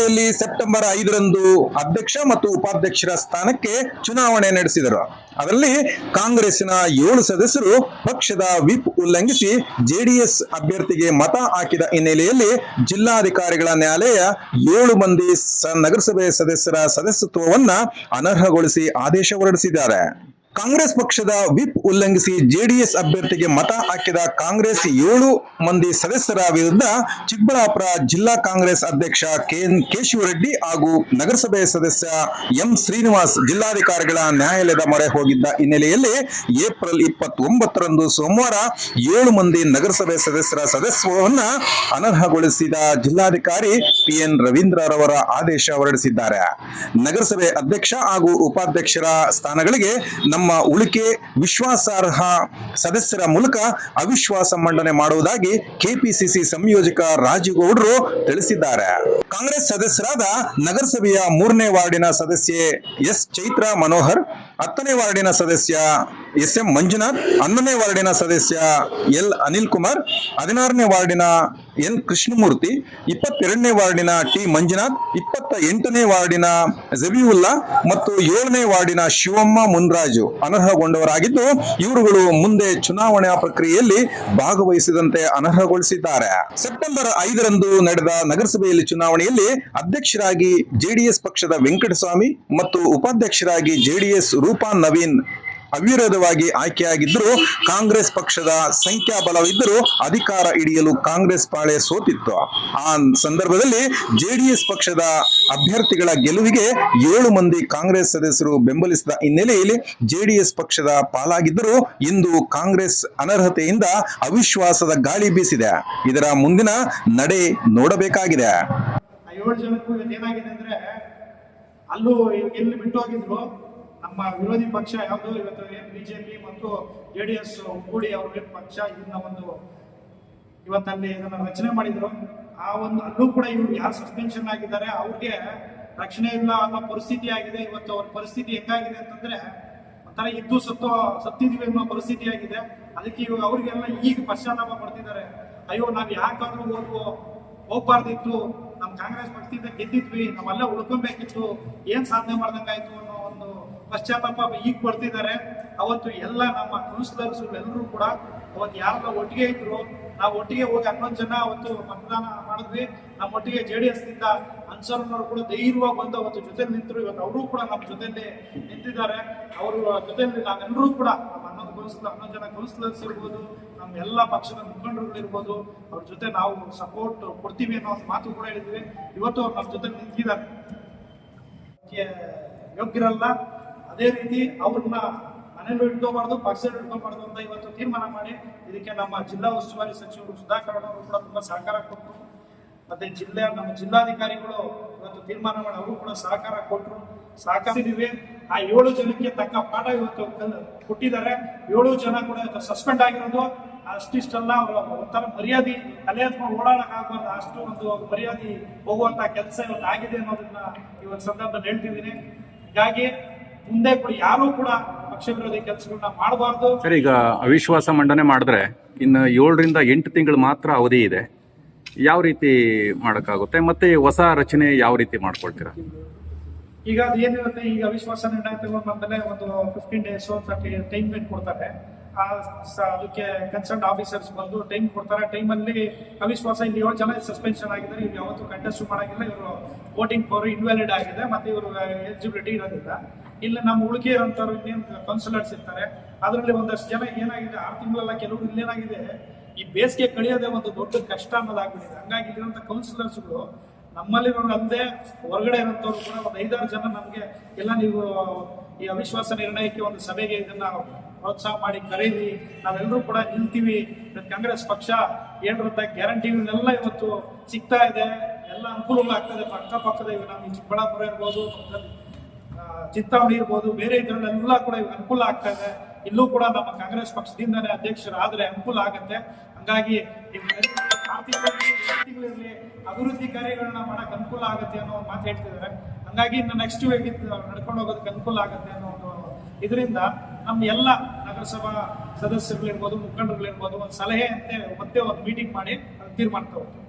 ನಗರಸಭೆಯಲ್ಲಿ ಸೆಪ್ಟೆಂಬರ್ ಐದರಂದು ಅಧ್ಯಕ್ಷ ಮತ್ತು ಉಪಾಧ್ಯಕ್ಷರ ಸ್ಥಾನಕ್ಕೆ ಚುನಾವಣೆ ನಡೆಸಿದರು. ಅದರಲ್ಲಿ ಕಾಂಗ್ರೆಸ್ನ ಏಳು ಸದಸ್ಯರು ಪಕ್ಷದ ವಿಪ್ ಉಲ್ಲಂಘಿಸಿ ಜೆಡಿಎಸ್ ಅಭ್ಯರ್ಥಿಗೆ ಮತ ಹಾಕಿದ ಹಿನ್ನೆಲೆಯಲ್ಲಿ ಜಿಲ್ಲಾಧಿಕಾರಿಗಳ ನ್ಯಾಯಾಲಯ ಏಳು ಮಂದಿ ನಗರಸಭೆ ಸದಸ್ಯರ ಸದಸ್ಯತ್ವವನ್ನ ಅನರ್ಹಗೊಳಿಸಿ ಆದೇಶ ಹೊರಡಿಸಿದ್ದಾರೆ. ಕಾಂಗ್ರೆಸ್ ಪಕ್ಷದ ವಿಪ್ ಉಲ್ಲಂಘಿಸಿ ಜೆಡಿಎಸ್ ಅಭ್ಯರ್ಥಿಗೆ ಮತ ಹಾಕಿದ ಕಾಂಗ್ರೆಸ್ ಏಳು ಮಂದಿ ಸದಸ್ಯರ ವಿರುದ್ಧ ಚಿಕ್ಕಬಳ್ಳಾಪುರ ಜಿಲ್ಲಾ ಕಾಂಗ್ರೆಸ್ ಅಧ್ಯಕ್ಷ ಕೆಎನ್ ಕೇಶವರೆಡ್ಡಿ ಹಾಗೂ ನಗರಸಭೆ ಸದಸ್ಯ ಎಂ ಶ್ರೀನಿವಾಸ್ ಜಿಲ್ಲಾಧಿಕಾರಿಗಳ ನ್ಯಾಯಾಲಯದ ಮೊರೆ ಹೋಗಿದ್ದ ಹಿನ್ನೆಲೆಯಲ್ಲಿ ಏಪ್ರಿಲ್ ಇಪ್ಪತ್ತೊಂಬತ್ತರಂದು ಸೋಮವಾರ ಏಳು ಮಂದಿ ನಗರಸಭೆ ಸದಸ್ಯರ ಸದಸ್ಯವನ್ನು ಅನರ್ಹಗೊಳಿಸಿದ ಜಿಲ್ಲಾಧಿಕಾರಿ ಪಿಎನ್ ರವೀಂದ್ರ ರವೀಂದ್ರರವರ ಆದೇಶ ಹೊರಡಿಸಿದ್ದಾರೆ. ನಗರಸಭೆ ಅಧ್ಯಕ್ಷ ಹಾಗೂ ಉಪಾಧ್ಯಕ್ಷರ ಸ್ಥಾನಗಳಿಗೆ ನಮ್ಮ ಉಳಿಕೆ ವಿಶ್ವಾಸಾರ್ಹ ಸದಸ್ಯರ ಮೂಲಕ ಅವಿಶ್ವಾಸ ಮಂಡನೆ ಮಾಡುವುದಾಗಿ ಕೆಪಿಸಿಸಿ ಸಂಯೋಜಕ ರಾಜೀಗೌಡರು ತಿಳಿಸಿದ್ದಾರೆ. ಕಾಂಗ್ರೆಸ್ ಸದಸ್ಯರಾದ ನಗರಸಭೆಯ ಮೂರನೇ ವಾರ್ಡಿನ ಸದಸ್ಯೆ ಎಸ್ ಚೈತ್ರ ಮನೋಹರ್, ಹತ್ತನೇ ವಾರ್ಡಿನ ಸದಸ್ಯ ಎಸ್ ಎಂ ಮಂಜುನಾಥ್, ಹನ್ನೊಂದನೇ ವಾರ್ಡಿನ ಸದಸ್ಯ ಎಲ್ ಅನಿಲ್ ಕುಮಾರ್ ಹದಿನಾರನೇ ವಾರ್ಡಿನ ಎನ್ ಕೃಷ್ಣಮೂರ್ತಿ, ಇಪ್ಪತ್ತೆರಡನೇ ವಾರ್ಡಿನ ಟಿ ಮಂಜುನಾಥ್ ಇಪ್ಪತ್ತ ಎಂಟನೇ ವಾರ್ಡಿನ ಜಬಿಯುಲ್ಲಾ ಮತ್ತು ಏಳನೇ ವಾರ್ಡಿನ ಶಿವಮ್ಮ ಮುನ್ರಾಜು ಅನರ್ಹಗೊಂಡವರಾಗಿದ್ದು, ಇವರುಗಳು ಮುಂದೆ ಚುನಾವಣಾ ಪ್ರಕ್ರಿಯೆಯಲ್ಲಿ ಭಾಗವಹಿಸದಂತೆ ಅನರ್ಹಗೊಳಿಸಿದ್ದಾರೆ. ಸೆಪ್ಟೆಂಬರ್ ಐದರಂದು ನಡೆದ ನಗರಸಭೆಯಲ್ಲಿ ಚುನಾವಣೆಯಲ್ಲಿ ಅಧ್ಯಕ್ಷರಾಗಿ ಜೆಡಿಎಸ್ ಪಕ್ಷದ ವೆಂಕಟಸ್ವಾಮಿ ಮತ್ತು ಉಪಾಧ್ಯಕ್ಷರಾಗಿ ಜೆಡಿಎಸ್ ರೂಪಾ ನವೀನ್ ಅವಿರೋಧವಾಗಿ ಆಯ್ಕೆಯಾಗಿದ್ದರೂ ಕಾಂಗ್ರೆಸ್ ಪಕ್ಷದ ಸಂಖ್ಯಾಬಲವಿದ್ದರೂ ಅಧಿಕಾರ ಹಿಡಿಯಲು ಕಾಂಗ್ರೆಸ್ ಪಾಳೆ ಸೋತಿತ್ತು. ಆ ಸಂದರ್ಭದಲ್ಲಿ ಜೆಡಿಎಸ್ ಪಕ್ಷದ ಅಭ್ಯರ್ಥಿಗಳ ಗೆಲುವಿಗೆ ಏಳು ಮಂದಿ ಕಾಂಗ್ರೆಸ್ ಸದಸ್ಯರು ಬೆಂಬಲಿಸಿದ ಹಿನ್ನೆಲೆಯಲ್ಲಿ ಜೆಡಿಎಸ್ ಪಕ್ಷದ ಪಾಲಾಗಿದ್ದರೂ ಇಂದು ಕಾಂಗ್ರೆಸ್ ಅನರ್ಹತೆಯಿಂದ ಅವಿಶ್ವಾಸದ ಗಾಳಿ ಬೀಸಿದೆ. ಇದರ ಮುಂದಿನ ನಡೆ ನೋಡಬೇಕಾಗಿದೆ. ಆ ಏಳು ಜನಕ್ಕೂ ಇವತ್ತು ಏನಾಗಿದೆ ಅಂದ್ರೆ ಅಲ್ಲೂ ಎಲ್ಲಿ ಬಿಟ್ಟು ಹೋಗಿದ್ರು? ನಮ್ಮ ವಿರೋಧಿ ಪಕ್ಷ ಯಾವುದು? ಇವತ್ತು ಏನ್ ಬಿಜೆಪಿ ಮತ್ತು ಜೆ ಡಿ ಎಸ್ ಒಗ್ಗೂಡಿ ಅವ್ರಿಗೆ ಪಕ್ಷ ಇದನ್ನ ಒಂದು ಇವತ್ತಲ್ಲಿ ಇದನ್ನ ರಚನೆ ಮಾಡಿದ್ರು. ಆ ಒಂದು ಅಲ್ಲೂ ಕೂಡ ಇವ್ರು ಯಾರು ಸಸ್ಪೆನ್ಷನ್ ಆಗಿದ್ದಾರೆ, ಅವ್ರಿಗೆ ರಕ್ಷಣೆ ಇಲ್ಲ ಅನ್ನೋ ಪರಿಸ್ಥಿತಿ ಆಗಿದೆ. ಇವತ್ತು ಅವ್ರ ಪರಿಸ್ಥಿತಿ ಹೆಂಗಾಗಿದೆ ಅಂತಂದ್ರೆ, ಒಂಥರ ಇದ್ದು ಸತ್ತು ಸತ್ತಿದ್ವಿ ಅನ್ನೋ ಪರಿಸ್ಥಿತಿ ಆಗಿದೆ. ಅದಕ್ಕೆ ಇವಾಗ ಅವ್ರಿಗೆಲ್ಲ ಈಗ ಪಶ್ಚಾತ್ತಾಪ ಪಡ್ತಿದ್ದಾರೆ. ಅಯ್ಯೋ, ನಾವು ಯಾಕಾದ್ರೂ ಹೋದ್ವು ಹೋಗ್ಬಾರ್ದಿತ್ತು. ನಮ್ಮ ಕಾಂಗ್ರೆಸ್ ಪಕ್ಷದಿಂದ ಗೆದ್ದಿದ್ವಿ, ನಾವೆಲ್ಲ ಉಳ್ಕೊಬೇಕಿತ್ತು ಏನ್ ಸಾಧನೆ ಮಾಡ್ದಂಗಾಯ್ತು ಅನ್ನೋ ಪಶ್ಚಾತ್ತಾಪ ಈಗ ಬರ್ತಿದ್ದಾರೆ. ಅವತ್ತು ಎಲ್ಲ ನಮ್ಮ ಕೌನ್ಸಿಲರ್ಸ್ ಎಲ್ಲರೂ ಕೂಡ ಅವತ್ತು ಯಾರೆಲ್ಲ ಒಟ್ಟಿಗೆ ಇದ್ರು, ನಾವು ಒಟ್ಟಿಗೆ ಹೋಗಿ ಹನ್ನೊಂದು ಜನ ಅವತ್ತು ಮತದಾನ ಮಾಡಿದ್ವಿ. ನಮ್ಮ ಒಟ್ಟಿಗೆ ಜೆ ಡಿ ಎಸ್ನಿಂದ ಅನ್ಸರ್ನವರು ಕೂಡ ಧೈರ್ಯವಾಗಿ ಬಂದು ಅವತ್ತು ಜೊತೆ ನಿಂತರು. ಇವತ್ತು ಅವರು ಕೂಡ ನಮ್ಮ ಜೊತೆಲಿ ನಿಂತಿದ್ದಾರೆ. ಅವರು ಜೊತೆಲಿ ನಾವೆಲ್ಲರೂ ಕೂಡ ನಮ್ಮ ಹನ್ನೊಂದು ಕೌನ್ಸಿಲರ್ ಹನ್ನೊಂದು ಜನ ಕೌನ್ಸಿಲರ್ಸ್ ಇರ್ಬೋದು, ನಮ್ಮ ಎಲ್ಲ ಪಕ್ಷದ ಮುಖಂಡರುಗಳು ಇರ್ಬೋದು, ಅವ್ರ ಜೊತೆ ನಾವು ಸಪೋರ್ಟ್ ಕೊಡ್ತೀವಿ ಅನ್ನೋ ಒಂದು ಮಾತು ಕೂಡ ಹೇಳಿದ್ವಿ. ಇವತ್ತು ಅವ್ರು ನಮ್ಮ ಜೊತೆ ನಿಂತಿದ್ದಾರೆ. ಯೋಗ್ಯರಲ್ಲ. ಅದೇ ರೀತಿ ಅವ್ರನ್ನ ಮನೇಲಿ ಇಟ್ಕೋಬಾರ್ದು, ಪಕ್ಷದಲ್ಲಿ ಇಟ್ಕೋಬಾರ್ದು ಅಂತ ಇವತ್ತು ತೀರ್ಮಾನ ಮಾಡಿ ಇದಕ್ಕೆ ನಮ್ಮ ಜಿಲ್ಲಾ ಉಸ್ತುವಾರಿ ಸಚಿವರು ಸುಧಾಕರ್ ಅವರು ಕೂಡ ತುಂಬಾ ಸಹಕಾರ ಕೊಟ್ಟರು ಮತ್ತೆ ಜಿಲ್ಲೆ, ನಮ್ಮ ಜಿಲ್ಲಾಧಿಕಾರಿಗಳು ಇವತ್ತು ತೀರ್ಮಾನ ಮಾಡಿ ಅವರು ಕೂಡ ಸಹಕಾರ ಕೊಟ್ಟರು ಸಹಕರಿಸಿದೀವಿ ಆ ಏಳು ಜನಕ್ಕೆ ತಕ್ಕ ಪಾಠ ಇವತ್ತು ಕೊಟ್ಟಿದ್ದಾರೆ. ಏಳು ಜನ ಕೂಡ ಇವತ್ತು ಸಸ್ಪೆಂಡ್ ಆಗಿರೋದು. ಅಷ್ಟಿಷ್ಟಲ್ಲ ಅವರ ಒಂಥರ ಮರ್ಯಾದೆ. ಅಲ್ಲೇ ಹತ್ಕೊಂಡು ಆಗ್ಬಾರ್ದು. ಅಷ್ಟು ಒಂದು ಮರ್ಯಾದೆ ಹೋಗುವಂತ ಕೆಲಸ ಇವತ್ತು ಆಗಿದೆ ಅನ್ನೋದನ್ನ ಇವತ್ತು ಸಂದರ್ಭದಲ್ಲಿ ಹೇಳ್ತಿದ್ದೀನಿ. ಹೀಗಾಗಿ ಮುಂದೆ ಕೂಡ ಯಾರು ಕೂಡ ಪಕ್ಷ ವಿರೋಧಿ ಕೆಲಸಗಳನ್ನ ಮಾಡಬಾರ್ದು. ಸರ್ ಈಗ ಅವಿಶ್ವಾಸ ಮಂಡನೆ ಮಾಡಿದ್ರೆ ಇನ್ನು ಏಳರಿಂದ ಎಂಟು ತಿಂಗಳು ಮಾತ್ರ ಅವಧಿ ಇದೆ. ಯಾವ ರೀತಿ ಮಾಡೋಕ್ಕಾಗುತ್ತೆ? ಮತ್ತೆ ಹೊಸ ರಚನೆ ಯಾವ ರೀತಿ ಮಾಡ್ಕೊಳ್ತೀರಾ? ಈಗ ಅದು ಏನಿರುತ್ತೆ ಈಗ ಅವಿಶ್ವಾಸ ನಿರ್ಣಯ ತಗೊಂಡ್ಮೇಲೆ ಒಂದು ಫಿಫ್ಟೀನ್ ಡೇಸ್ ತರ್ಟಿ ಟೈಮ್ ಬೇಕು ಕೊಡ್ತಾರೆ. ಆ ಅದಕ್ಕೆ ಕನ್ಸರ್ನ್ ಆಫೀಸರ್ಸ್ ಬಂದು ಟೈಮ್ ಕೊಡ್ತಾರೆ. ಟೈಮಲ್ಲಿ ಅವಿಶ್ವಾಸ ಇಲ್ಲಿ ಏಳು ಜನ ಸಸ್ಪೆನ್ಷನ್ ಆಗಿದ್ದಾರೆ. ಇವ್ರು ಯಾವತ್ತೂ ಕಂಟೆಸ್ಟ್ ಮಾಡಾಗಿಲ್ಲ. ಇವರು ವೋಟಿಂಗ್ ಪವರ್ ಇನ್ವ್ಯಾಲಿಡ್ ಆಗಿದೆ. ಮತ್ತೆ ಇವರು ಎಲಿಜಿಬಿಲಿಟಿ ಇರೋದಿಲ್ಲ. ಇಲ್ಲಿ, ನಮ್ಮ ಉಳಿಕೆ ಇಲ್ಲಿ ಇನ್ನೇನು ಕೌನ್ಸಿಲರ್ಸ್ ಇರ್ತಾರೆ, ಅದರಲ್ಲಿ ಒಂದಷ್ಟು ಜನ ಏನಾಗಿದೆ, ಆರು ತಿಂಗಳೆಲ್ಲ ಕೆಲವರು ಇಲ್ಲೇನಾಗಿದೆ, ಈ ಬೇಸಿಗೆ ಕಳಿಯೋದೇ ಒಂದು ದೊಡ್ಡ ಕಷ್ಟ ಅನ್ನೋದಾಗ್ಬಿಟ್ಟಿದೆ. ಹಂಗಾಗಿ ಇಲ್ಲಿರುವಂಥ ಕೌನ್ಸಿಲರ್ಸ್ಗಳು ನಮ್ಮಲ್ಲಿರೋರು ಅಲ್ಲದೆ ಹೊರಗಡೆ ಇರೋಂಥವ್ರು ಕೂಡ ಒಂದು ಐದಾರು ಜನ ನಮಗೆ ಎಲ್ಲ ನೀವು ಈ ಅವಿಶ್ವಾಸ ನಿರ್ಣಯಕ್ಕೆ ಒಂದು ಸಭೆಗೆ ಇದನ್ನ ಪ್ರೋತ್ಸಾಹ ಮಾಡಿ ಕರೀರಿ, ನಾವೆಲ್ಲರೂ ಕೂಡ ನಿಲ್ತೀವಿ. ಕಾಂಗ್ರೆಸ್ ಪಕ್ಷ ಗ್ಯಾರಂಟಿ ಎಲ್ಲ ಇವತ್ತು ಸಿಗ್ತಾ ಇದೆ. ಎಲ್ಲ ಅನುಕೂಲಗಳಾಗ್ತದೆ ಅಕ್ಕಪಕ್ಕದ ಇವು ನಮ್ಮ ಚಿಕ್ಕಬಳ್ಳಾಪುರ ಇರ್ಬೋದು ಚಿಂತಾಮಣಿ ಇರ್ಬೋದು, ಬೇರೆ ಇದರಲ್ಲೆಲ್ಲ ಕೂಡ ಅನುಕೂಲ ಆಗ್ತಾ ಇದೆ. ಇಲ್ಲೂ ಕೂಡ ನಮ್ಮ ಕಾಂಗ್ರೆಸ್ ಪಕ್ಷದಿಂದನೇ ಅಧ್ಯಕ್ಷರಾದ್ರೆ ಅನುಕೂಲ ಆಗುತ್ತೆ. ಹಂಗಾಗಿ ನೀವು ಆರು ತಿಂಗಳಲ್ಲಿ ಎಂಟು ತಿಂಗಳಿರಲಿ ಅಭಿವೃದ್ಧಿ ಕಾರ್ಯಗಳನ್ನ ಮಾಡಕ್ ಅನುಕೂಲ ಆಗುತ್ತೆ ಅನ್ನೋ ಒಂದು ಮಾತು ಹೇಳ್ತಿದ್ದಾರೆ. ಹಂಗಾಗಿ ಇನ್ನು ನೆಕ್ಸ್ಟ್ ನಡ್ಕೊಂಡು ಹೋಗೋದಕ್ಕೆ ಅನುಕೂಲ ಆಗತ್ತೆ ಅನ್ನೋ ಒಂದು ಇದರಿಂದ ನಮ್ಮ ಎಲ್ಲ ನಗರಸಭಾ ಸದಸ್ಯರುಗಳಿರ್ಬೋದು, ಮುಖಂಡರುಗಳಿರ್ಬೋದು, ಒಂದು ಸಲಹೆ ಅಂತೆ ಮತ್ತೆ ಒಂದು ಮೀಟಿಂಗ್ ಮಾಡಿ, ತೀರ್ಮಾನ ತಗೋತೀವಿ.